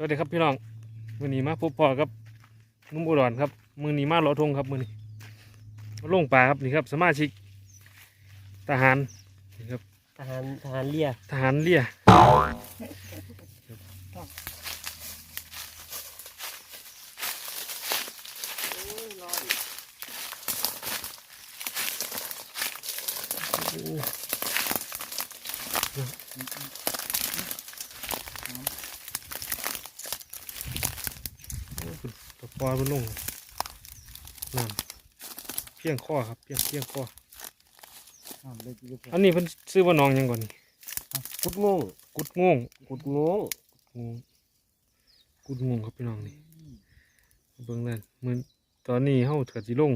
สวัสดีครับพี่น้องมือนี้มาพบพ่อครับนุ่มอุดรครับมือนี้มาเลาะทงครับมือนี้มาลงป่าครับนี่ครับ สมาชิกทหารนี่ครับทหารทหารเรียทหารเลี่ยโอ้โอ้ คุณตะปอยมันลงน้ำเพียงข้อครับเพียงเพียงข้ออันนี้เพิ่นซื้อว่าน้องหยังก่อนนี่กุดงงกุดโง่งกุดงงงงกุดงงครับพี่น้องนี่เบิ่งนั่นมือตอนนี้เฮาเถิดสิลง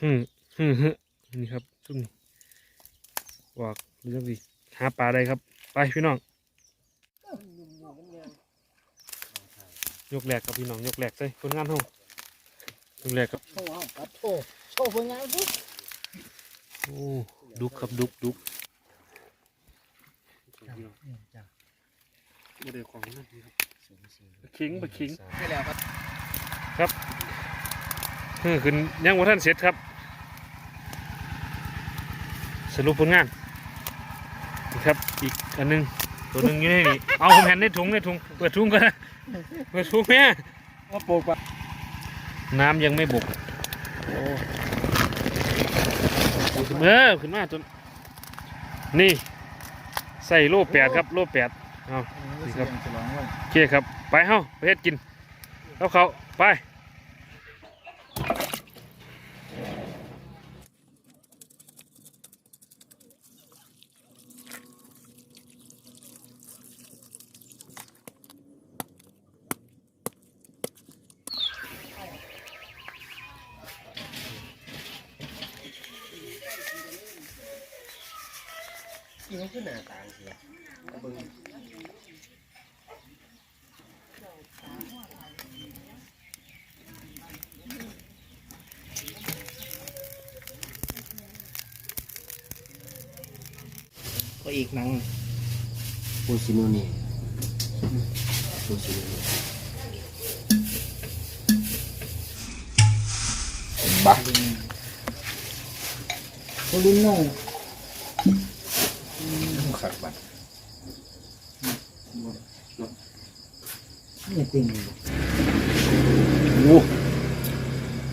ฮึมฮึมฮึนี่ครับซุ่มนี่วากเรื่องสิหาปลาได้ครับ ไปพี่น้อง ยกแหลกครับพี่น้องยกแหลกใส่ผลงานเฮายกแหลกครับโชว์เอาปัดโชว์โชว์ผลงานสิโอ้ดุกครับดุกดุกจ้ะบ่ได้ของนั่นนี่ครับปลาคิงปลาคิงไปแล้วครับเออขึ้นยังว่าท่านเสร็จครับ สรุปผลงานนี่ครับอีกอันหนึงตัวหนึ่งอยู่ในนี่เอาผมแผ่นในถุงในถุงเปิดถุงกัน มาสูงแม่ว่าปลูกปะน้ำยังไม่บกเออขึ้นมาจน นี่ ใส่โลแปดครับ โลแปดเอานี่ครับโอเคครับ ไปเฮ้าไปเฮ็ดกินแล้วเขาไป กินขึ้นหน้าต่างเสียกระเบิงก็อีกหนังปูซิโนนี่ปูซิโนนี่บ้าโคลินโน่ ขัดบัตรนี่ติงโอ้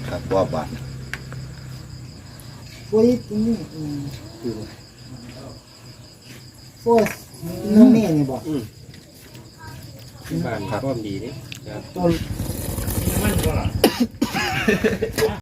ขัดว่าบัตรโคลิติ่งนี่อืมโฟสโน่แม่นี่บอกบ้านก็ดีนี่ตัว